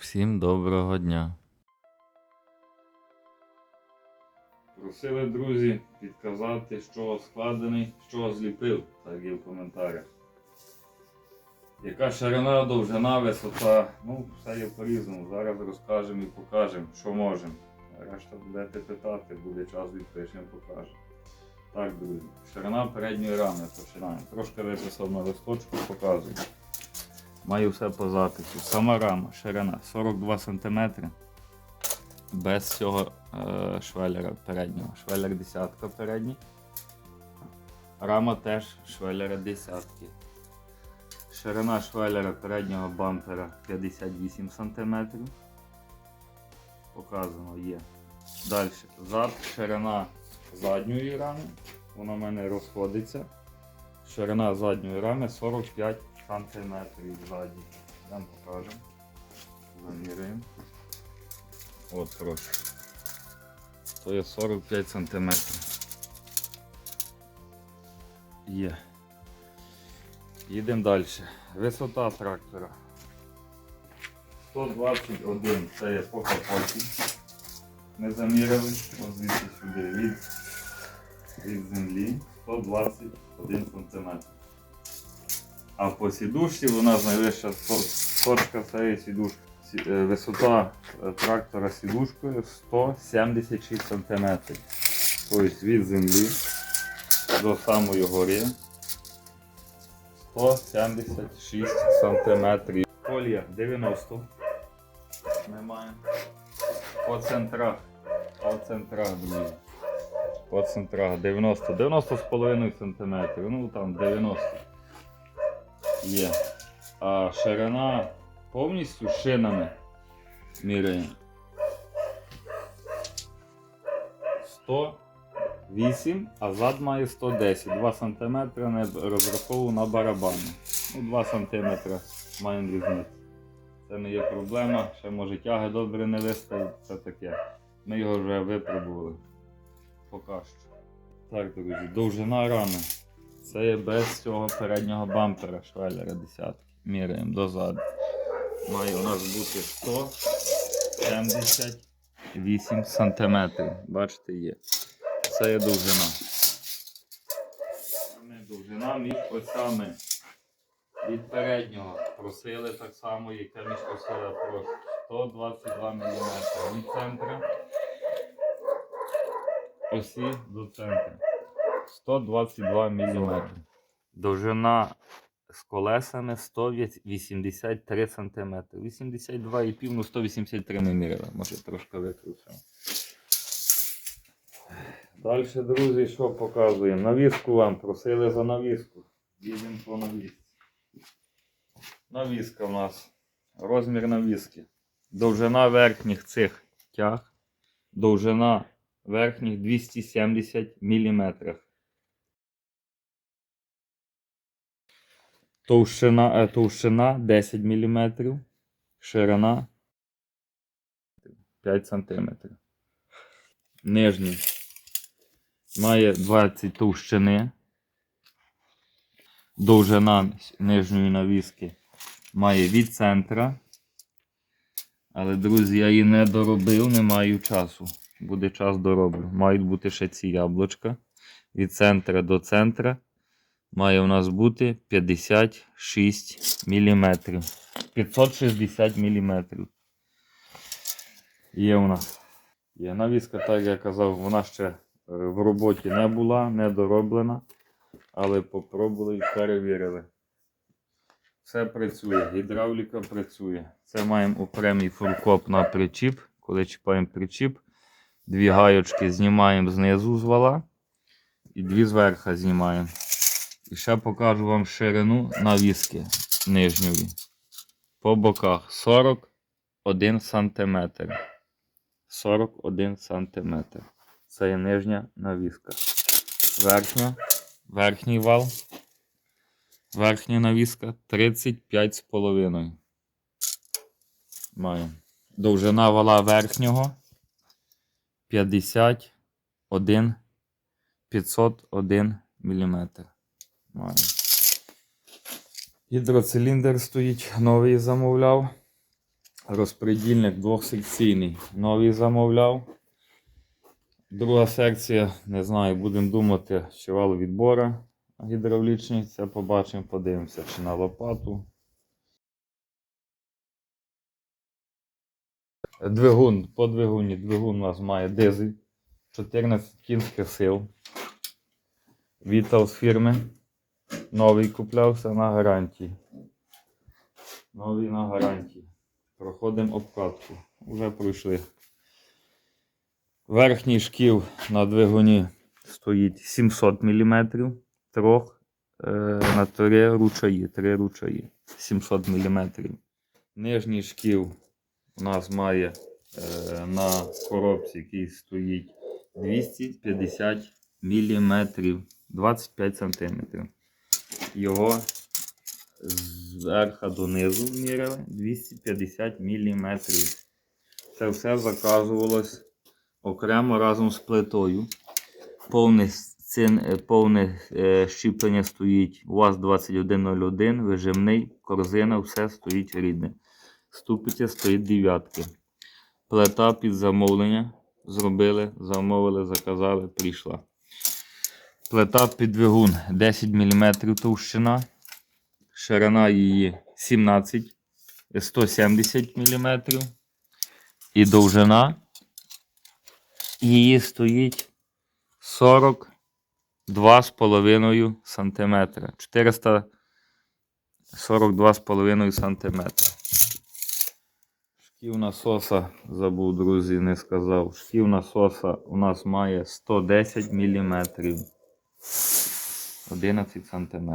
Всім доброго дня. Просили друзі підказати, чого складений, чого зліпив, так є в коментарях. Яка ширина, довжина, висота, ну, все є по-різному. Зараз розкажемо і покажемо, що можемо. Решта будете питати, буде час відпишемо, покажемо. Так, друзі, ширина передньої рами починаємо. Трошки виписав на листочку, показую. Маю все по запису. Сама рама, ширина 42 см без цього е, швелера переднього. Швелер десятка передній. Рама теж швелера десятки. Ширина швелера переднього бампера 58 см. Показано є. Далі. Зад, ширина задньої рами. Вона в мене розходиться. Ширина задньої рами 45 см ззаді. Нам покажемо. Заміряємо. От прошу. То є 45 см. Є. Їдемо далі. Висота трактора. 121 це є по капоті. Ми заміряли ось звідси сюди від, від землі 121 см. А по сідушці вона найвища то- точка цієї сідушки. Е, Висота е, трактора сідушкою 176 см. Тобто від землі до самої гори 176 см. Колія 90. Ми маємо по центрах. По центрах, друзі. По центрах 90. 90 з половиною сантиметрів. Ну там 90 є. А ширина повністю шинами міряємо. 108, а зад має 110. 2 см не розраховую на барабані. Ну, 2 см маємо різницю. Це не є проблема. Ще може тяги добре не виставити, це таке. Ми його вже випробували. Поки що. Так, друзі, довжина рами. Це є без цього переднього бампера швелера 10. Міряємо дозаду. Має у нас бути 178 сантиметрів. Бачите, є. Це є довжина. Довжина між осями від переднього просили так само, яке між осями прошу. 122 мм від центра осі до центру. 122 мм. Довжина з колесами 183 см. 82,5, ну 183 ми міряли. Може трошки викручено. Далі, друзі, що показуємо? Навіску вам просили за навіску. Їдемо по навісці. Навіска у нас. Розмір навіски. Довжина верхніх цих тяг. Довжина верхніх 270 мм. Товщина, е, товщина 10 мм. Ширина 5 см. Нижній має 20 товщини. Довжина нижньої навіски має від центра. Але, друзі, я її не доробив, не маю часу. Буде час дороблю. Мають бути ще ці яблучка. Від центра до центра має у нас бути 56 мм. 560 мм. Є у нас. Є навіска, так як я казав, вона ще е, в роботі не була, не дороблена. Але попробували і перевірили. Все працює, гідравліка працює. Це маємо окремий фуркоп на причіп. Коли чіпаємо причіп, дві гаючки знімаємо знизу з вала і дві зверху знімаємо. І ще покажу вам ширину навіски нижньої. По боках 41 см. 41 см. Це є нижня навіска. Верхня, верхній вал. Верхня навіска 35,5. Маємо. Довжина вала верхнього 51 501 мм. Маємо. Гідроциліндр стоїть, новий замовляв. Розпредільник двохсекційний. Новий замовляв. Друга секція, не знаю, будемо думати, чи валовідбора гідравлічний. Це побачимо, подивимося, чи на лопату. Двигун, по двигуні. Двигун у нас має дизель. 14 кінських сил. Вітал з фірми. Новий куплявся на гарантії. Новий на гарантії. Проходимо обкатку. Уже пройшли. Верхній шків на двигуні стоїть 700 мм. Трьох е, на три ручаї. Три ручаї. 700 мм. Нижній шків у нас має е, на коробці, який стоїть 250 мм. 25 см. Його зверху донизу міряли 250 мм. Це все заказувалось окремо разом з плитою. Повне, цин, е, повне е, щіплення стоїть УАЗ-2101, вижимний, корзина, все стоїть рідне. Ступиця стоїть дев'ятки. Плита під замовлення. Зробили, замовили, заказали, прийшла. Плита під двигун 10 мм товщина. Ширина її 17 170 мм. І довжина її стоїть 42,5 см. 442,5 см. Шків насоса, забув, друзі, не сказав. Шків насоса у нас має 110 мм. 11 см.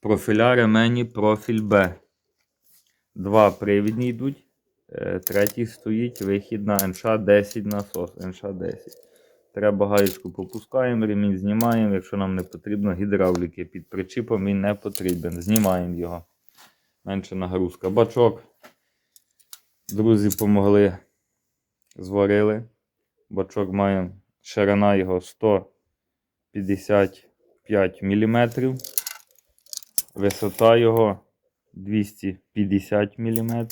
Профіля ремені профіль Б. Два привідні йдуть. Е, Третій стоїть вихід на НШ-10 насос. НШ-10. Треба гаєчку попускаємо, ремінь знімаємо. Якщо нам не потрібно гідравліки під причіпом, він не потрібен. Знімаємо його. Менше нагрузка. Бачок. Друзі помогли. Зварили. Бачок маємо. Ширина його 155 мм. Висота його 250 мм.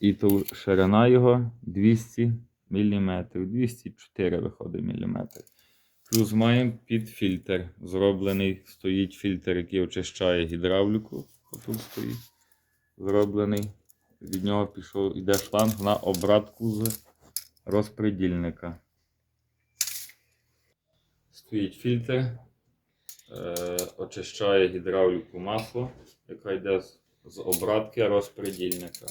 І ширина його 200 мм. 204 виходить мм. Плюс маємо під фільтр. Зроблений стоїть фільтр, який очищає гідравліку. Тут стоїть. Зроблений. Від нього пішов, йде шланг на обратку з розпредільника. Стоїть фільтр, е, очищає гідравліку масло, яка йде з, обратки розпредільника.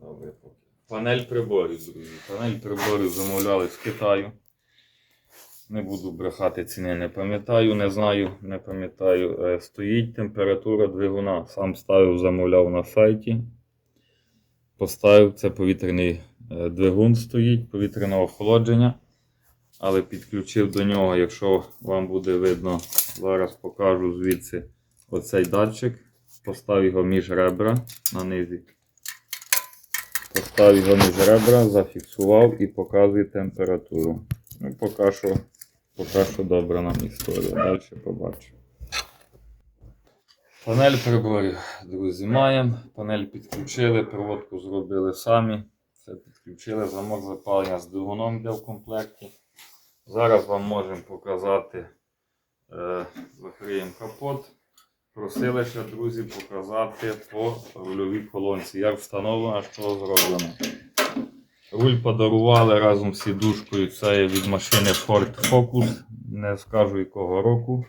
Добре, поки. Панель приборів, друзі. Панель приборів замовляли з Китаю. Не буду брехати ціни, не пам'ятаю, не знаю, не пам'ятаю. Е, Стоїть температура двигуна. Сам ставив, замовляв на сайті. Поставив це повітряний е, двигун стоїть, повітряне охолодження. Але підключив до нього, якщо вам буде видно, зараз покажу звідси оцей датчик. Постав його між ребра на низі. Постав його між ребра, зафіксував і показує температуру. Ну, поки що, поки що добра нам історія. Далі побачимо. Панель приборів, друзі, маємо. Панель підключили, проводку зробили самі. Все підключили, замок запалення з двигуном йде в комплекті. Зараз вам можемо показати, е, закриємо капот. Просили ще, друзі, показати по рульовій колонці, як встановлено, що зроблено. Руль подарували разом з сідушкою. Це є від машини Ford Focus. Не скажу якого року.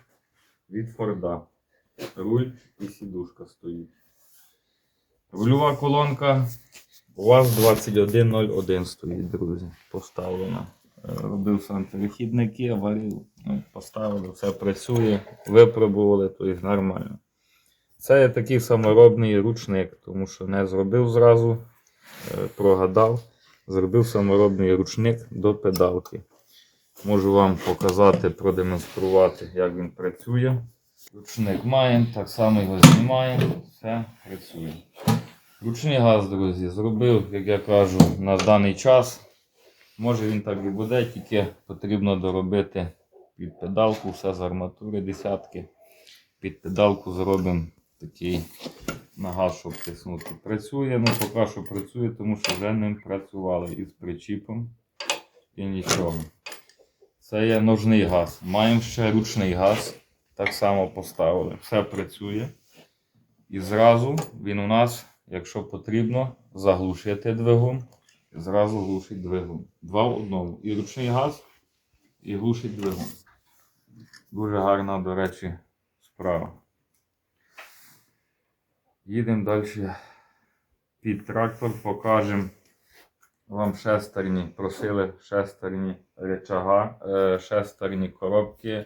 Від Форда. Руль і сідушка стоїть. Рульова колонка у вас 2101 стоїть, друзі. Поставлена. Робив сам перехідники, варив, ну, поставили, все працює, випробували, то їх нормально. Це є такий саморобний ручник, тому що не зробив зразу, е, прогадав. Зробив саморобний ручник до педалки. Можу вам показати, продемонструвати, як він працює. Ручник маємо, так само його знімаємо, все працює. Ручний газ, друзі, зробив, як я кажу, на даний час. Може він так і буде, тільки потрібно доробити під педалку, все з арматури десятки. Під педалку зробимо такий на газ, щоб тиснути. Працює, ну поки що працює, тому що вже ним працювали із причіпом і нічого. Це є ножний газ. Маємо ще ручний газ. Так само поставили. Все працює. І зразу він у нас, якщо потрібно, заглушити двигун. Зразу глушить двигун. Два в одному. І ручний газ, і глушить двигун. Дуже гарна, до речі, справа. Їдемо далі під трактор, покажемо вам шестерні. Просили шестерні речага, е, шестерні коробки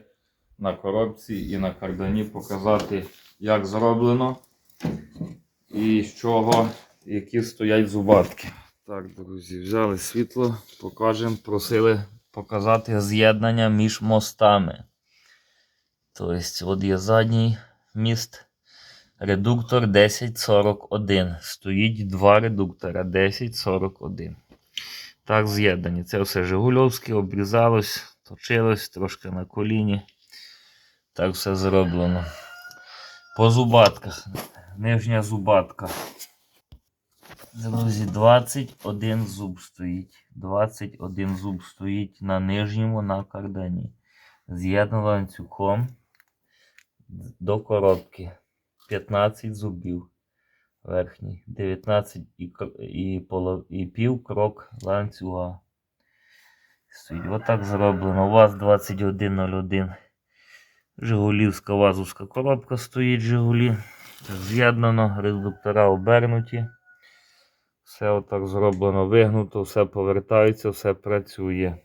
на коробці і на кардані показати, як зроблено і з чого, які стоять зубатки. Так, друзі, взяли світло, покажемо. Просили показати з'єднання між мостами. Тобто, от є задній міст. Редуктор 1041. Стоїть два редуктора 1041. Так, з'єднані. Це все Жигульовське, обрізалось, точилось трошки на коліні. Так все зроблено. По зубатках. Нижня зубатка. Друзі, 21 зуб стоїть. 21 зуб стоїть на нижньому на кардані. З'єднано ланцюгом до коробки. 15 зубів верхній, 19 і, і, поло, і пів крок ланцюга. Стоїть. Отак зроблено. У вас 2101. Жигулівська вазовська коробка стоїть Жигулі. З'єднано, редуктора обернуті. Все отак зроблено, вигнуто, все повертається, все працює.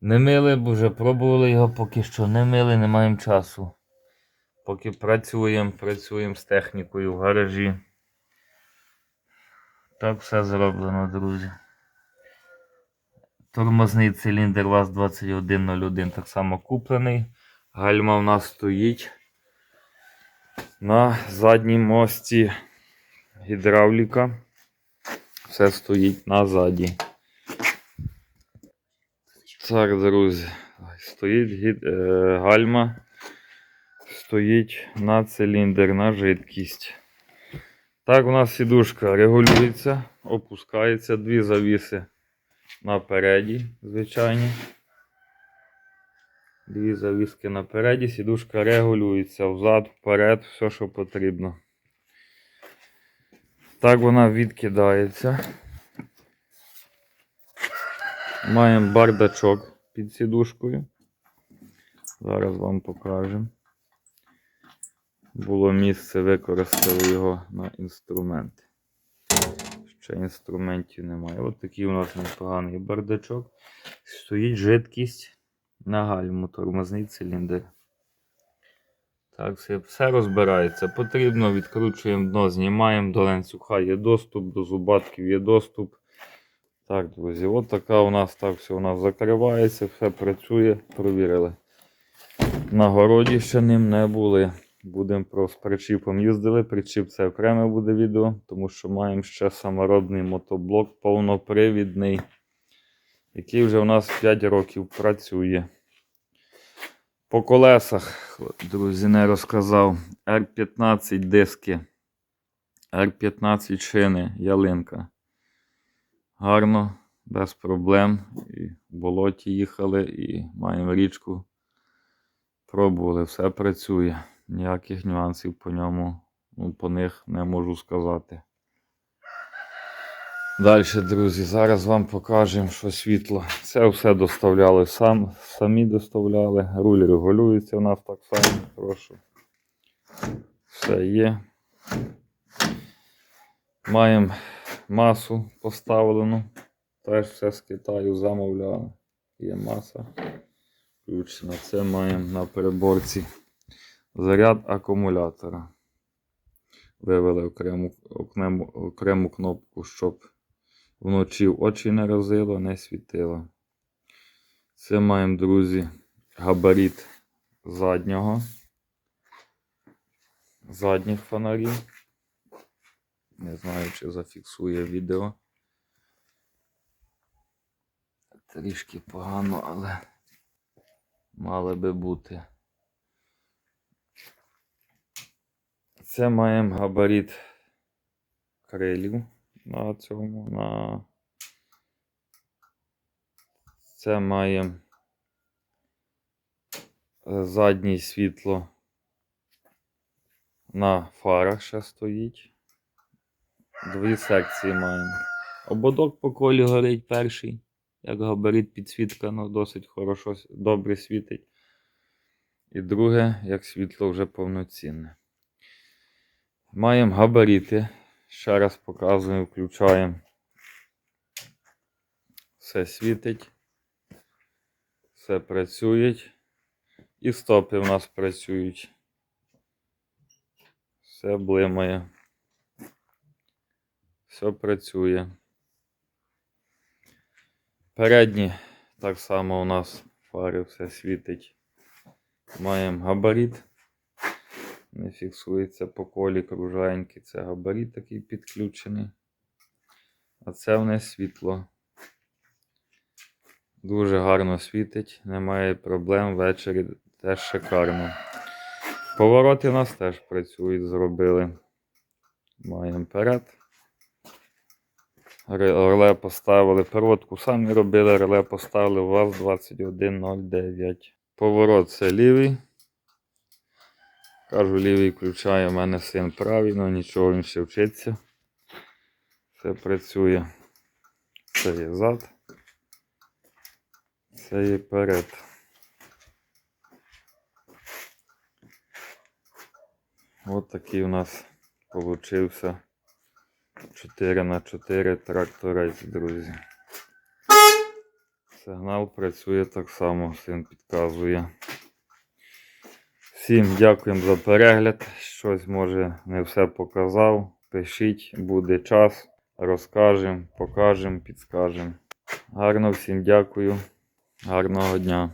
Не мили, бо вже пробували його поки що. Не мили, не маємо часу. Поки працюємо, працюємо з технікою в гаражі. Так все зроблено, друзі. Тормозний циліндр ВАЗ-2101 так само куплений. Гальма в нас стоїть на задній мості гідравліка. Все стоїть назаді. Так, друзі, стоїть е, гальма стоїть на циліндр, на жидкість. Так, у нас сідушка регулюється, опускається, дві завіси напереді, звичайні. Дві завіски напереді, сідушка регулюється взад, вперед, все, що потрібно. Так вона відкидається. Маємо бардачок під сідушкою. Зараз вам покажемо. Було місце, використали його на інструменти. Ще інструментів немає. Ось такий у нас непоганий бардачок. Стоїть жидкість на гальму, тормозний циліндр. Так, все, розбирається. Потрібно, відкручуємо дно, знімаємо до ланцюга, є доступ, до зубатків є доступ. Так, друзі, от така у нас так все у нас закривається, все працює, провірили. На городі ще ним не були. Будемо з причіпом їздили. Причіп це окреме буде відео, тому що маємо ще саморобний мотоблок повнопривідний, який вже у нас 5 років працює. По колесах, друзі, не розказав. R15 диски, R15 шини, ялинка. Гарно, без проблем. І в болоті їхали, і маємо річку. Пробували, все працює. Ніяких нюансів по ньому, ну, по них не можу сказати. Далі, друзі, зараз вам покажемо, що світло. Це все доставляли сам, самі доставляли. Руль регулюється у нас так само, прошу. Все є. Маємо масу поставлену. Теж все з Китаю замовляли. Є маса. Включена. Це маємо на переборці заряд акумулятора. Вивели окрему, окрему, окрему кнопку, щоб вночі очі не разило, не світило. Це маємо, друзі, габарит заднього. Задніх фонарів. Не знаю, чи зафіксує відео. Трішки погано, але мали би бути. Це маємо габарит крилів на цьому. На... Це маємо е, заднє світло на фарах ще стоїть. Дві секції маємо. Ободок по колі горить перший. Як габарит підсвітка, ну досить хорошо, добре світить. І друге, як світло вже повноцінне. Маємо габарити. Ще раз показуємо, включаємо. Все світить. Все працює. І стопи в нас працюють. Все блимає. Все працює. Передні так само у нас фари все світить. Маємо габарит. Не фіксується по колі кружаєнький. Це габарит такий підключений. А це в нас світло. Дуже гарно світить, немає проблем ввечері теж шикарно. Повороти у нас теж працюють, зробили. Маємо перед. Ре- Реле поставили. Переводку самі робили, реле поставили ВАЗ 2109. Поворот це лівий. Кажу, лівий включає, у мене син правий, але нічого він ще вчиться. Все працює. Це є зад. Це є перед. От такий у нас получився 4 на 4 тракторець, друзі. Сигнал працює так само, син підказує. Всім дякуємо за перегляд. Щось може не все показав. Пишіть, буде час. Розкажемо, покажемо, підскажемо. Гарно всім дякую. Гарного дня.